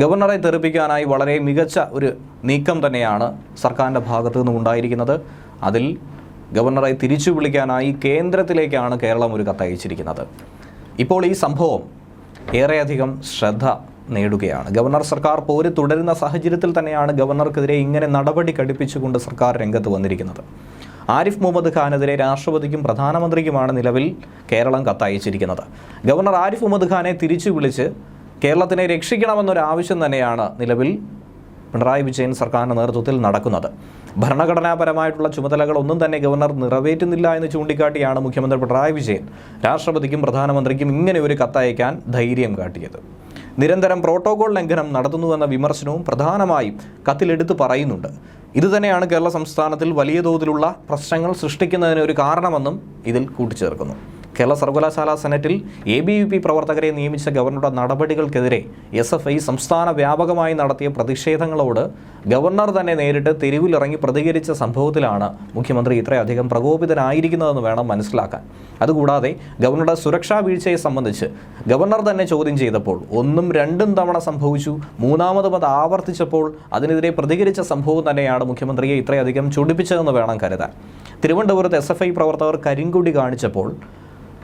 ഗവർണറെ തെറിപ്പിക്കാനായി വളരെ മികച്ച ഒരു നീക്കം തന്നെയാണ് സർക്കാരിന്റെ ഭാഗത്തു നിന്നും ഉണ്ടായിരിക്കുന്നത്. അതിൽ ഗവർണറെ തിരിച്ചു വിളിക്കാനായി കേന്ദ്രത്തിലേക്കാണ് കേരളം ഒരു കത്തയച്ചിരിക്കുന്നത്. ഇപ്പോൾ ഈ സംഭവം ഏറെയധികം ശ്രദ്ധ നേടുകയാണ്. ഗവർണർ സർക്കാർ പോര് തുടരുന്ന സാഹചര്യത്തിൽ തന്നെയാണ് ഗവർണർക്കെതിരെ ഇങ്ങനെ നടപടി ഘടിപ്പിച്ചുകൊണ്ട് സർക്കാർ രംഗത്ത് വന്നിരിക്കുന്നത്. ആരിഫ് മുഹമ്മദ് ഖാനെതിരെ രാഷ്ട്രപതിക്കും പ്രധാനമന്ത്രിക്കുമാണ് നിലവിൽ കേരളം കത്തയച്ചിരിക്കുന്നത്. ഗവർണർ ആരിഫ് മുഹമ്മദ് ഖാനെ തിരിച്ചു വിളിച്ച് കേരളത്തിനെ രക്ഷിക്കണമെന്നൊരാവശ്യം തന്നെയാണ് നിലവിൽ പിണറായി വിജയൻ സർക്കാരിന്റെ നേതൃത്വത്തിൽ നടക്കുന്നത്. ഭരണഘടനാപരമായിട്ടുള്ള ചുമതലകളൊന്നും തന്നെ ഗവർണർ നിറവേറ്റുന്നില്ല എന്ന് ചൂണ്ടിക്കാട്ടിയാണ് മുഖ്യമന്ത്രി പിണറായി വിജയൻ രാഷ്ട്രപതിക്കും പ്രധാനമന്ത്രിക്കും ഇങ്ങനെ ഒരു കത്തയക്കാൻ ധൈര്യം കാട്ടിയത്. നിരന്തരം പ്രോട്ടോകോൾ ലംഘനം നടത്തുന്നുവെന്ന വിമർശനവും പ്രധാനമായും കത്തിലെടുത്ത് പറയുന്നുണ്ട്. ഇതുതന്നെയാണ് കേരള സംസ്ഥാനത്തിൽ വലിയ തോതിലുള്ള പ്രശ്നങ്ങൾ സൃഷ്ടിക്കുന്നതിന് ഒരു കാരണമെന്നും ഇതിൽ കൂട്ടിച്ചേർക്കുന്നു. കേരള സർവകലാശാല സെനറ്റിൽ എ ബി യു പി പ്രവർത്തകരെ നിയമിച്ച ഗവർണറുടെ നടപടികൾക്കെതിരെ എസ് എഫ് ഐ സംസ്ഥാന വ്യാപകമായി നടത്തിയ പ്രതിഷേധങ്ങളോട് ഗവർണർ തന്നെ നേരിട്ട് തെരുവിലിറങ്ങി പ്രതികരിച്ച സംഭവത്തിലാണ് മുഖ്യമന്ത്രി ഇത്രയധികം പ്രകോപിതനായിരിക്കുന്നതെന്ന് വേണം മനസ്സിലാക്കാൻ. അതുകൂടാതെ ഗവർണറുടെ സുരക്ഷാ വീഴ്ചയെ സംബന്ധിച്ച് ഗവർണർ തന്നെ ചോദ്യം ചെയ്തപ്പോൾ ഒന്നും രണ്ടും തവണ സംഭവിച്ചു മൂന്നാമതും അത് ആവർത്തിച്ചപ്പോൾ അതിനെതിരെ പ്രതികരിച്ച സംഭവം തന്നെയാണ് മുഖ്യമന്ത്രിയെ ഇത്രയധികം ചൊടിപ്പിച്ചതെന്ന് വേണം കരുതാൻ. തിരുവനന്തപുരത്ത് എസ് എഫ് ഐ പ്രവർത്തകർ കരിങ്കൊടി കാണിച്ചപ്പോൾ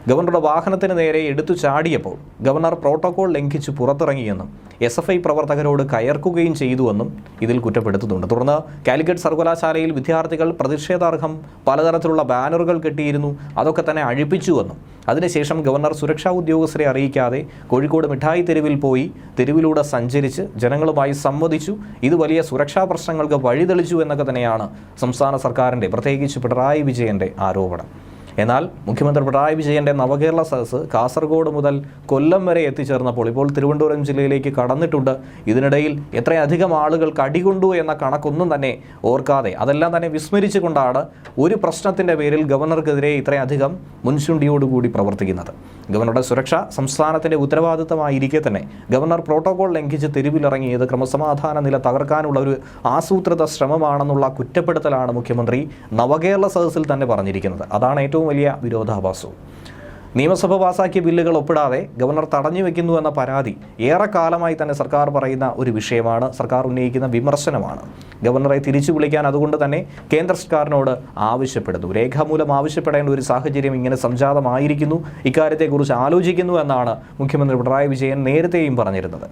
ഗവർണറുടെ വാഹനത്തിന് നേരെ എടുത്തു ചാടിയപ്പോൾ ഗവർണർ പ്രോട്ടോകോൾ ലംഘിച്ച് പുറത്തിറങ്ങിയെന്നും എസ് എഫ് ഐ പ്രവർത്തകരോട് കയർക്കുകയും ചെയ്തുവെന്നും ഇതിൽ കുറ്റപ്പെടുത്തുന്നുണ്ട്. തുടർന്ന് കാലിക്കറ്റ് സർവകലാശാലയിൽ വിദ്യാർത്ഥികൾ പ്രതിഷേധാർഹം പലതരത്തിലുള്ള ബാനറുകൾ കെട്ടിയിരുന്നു അതൊക്കെ തന്നെ അഴിപ്പിച്ചുവെന്നും. അതിനുശേഷം ഗവർണർ സുരക്ഷാ ഉദ്യോഗസ്ഥരെ അറിയിക്കാതെ കോഴിക്കോട് മിഠായി തെരുവിൽ പോയി തെരുവിലൂടെ സഞ്ചരിച്ച് ജനങ്ങളുമായി സംവദിച്ചു. ഇത് വലിയ സുരക്ഷാ പ്രശ്നങ്ങൾക്ക് വഴിതെളിച്ചു എന്നൊക്കെ തന്നെയാണ് സംസ്ഥാന സർക്കാരിന്റെ പ്രത്യേകിച്ച് പിണറായി വിജയന്റെ ആരോപണം. എന്നാൽ മുഖ്യമന്ത്രി പിണറായി വിജയന്റെ നവകേരള സദസ് കാസർഗോഡ് മുതൽ കൊല്ലം വരെ എത്തിച്ചേർന്നപ്പോൾ ഇപ്പോൾ തിരുവനന്തപുരം ജില്ലയിലേക്ക് കടന്നിട്ടുണ്ട്. ഇതിനിടയിൽ എത്രയധികം ആളുകൾ കടികൊണ്ടു എന്ന കണക്കൊന്നും തന്നെ ഓർക്കാതെ അതെല്ലാം തന്നെ വിസ്മരിച്ചുകൊണ്ടാണ് ഒരു പ്രശ്നത്തിന്റെ പേരിൽ ഗവർണർക്കെതിരെ ഇത്രയധികം മുൻചുണ്ടിയോടുകൂടി പ്രവർത്തിക്കുന്നത്. ഗവർണറുടെ സുരക്ഷ സംസ്ഥാനത്തിന്റെ ഉത്തരവാദിത്തമായിരിക്കെ തന്നെ ഗവർണർ പ്രോട്ടോകോൾ ലംഘിച്ച് തെരുവിലിറങ്ങിയത് ക്രമസമാധാന നില തകർക്കാനുള്ള ഒരു ആസൂത്രിത ശ്രമമാണെന്നുള്ള കുറ്റപ്പെടുത്തലാണ് മുഖ്യമന്ത്രി നവകേരള സദസ്സിൽ തന്നെ പറഞ്ഞിരിക്കുന്നത്. അതാണ് ഏറ്റവും വലിയ വിരോധാഭാസവും. നിയമസഭ പാസാക്കിയ ബില്ലുകൾ ഒപ്പിടാതെ ഗവർണർ തടഞ്ഞു വെക്കുന്നു എന്ന പരാതി ഏറെക്കാലമായി തന്നെ സർക്കാർ പറയുന്ന ഒരു വിഷയമാണ്. സർക്കാർ ഉന്നയിക്കുന്ന വിമർശനമാണ്. ഗവർണറെ തിരിച്ചു വിളിക്കാൻ അതുകൊണ്ട് തന്നെ കേന്ദ്ര സർക്കാരിനോട് ആവശ്യപ്പെടുന്നു. രേഖാമൂലം ആവശ്യപ്പെടേണ്ട ഒരു സാഹചര്യം ഇങ്ങനെ സംജാതമായിരിക്കുന്നു. ഇക്കാര്യത്തെക്കുറിച്ച് ആലോചിക്കുന്നു എന്നാണ് മുഖ്യമന്ത്രി പിണറായി വിജയൻ നേരത്തെയും പറഞ്ഞിരുന്നത്.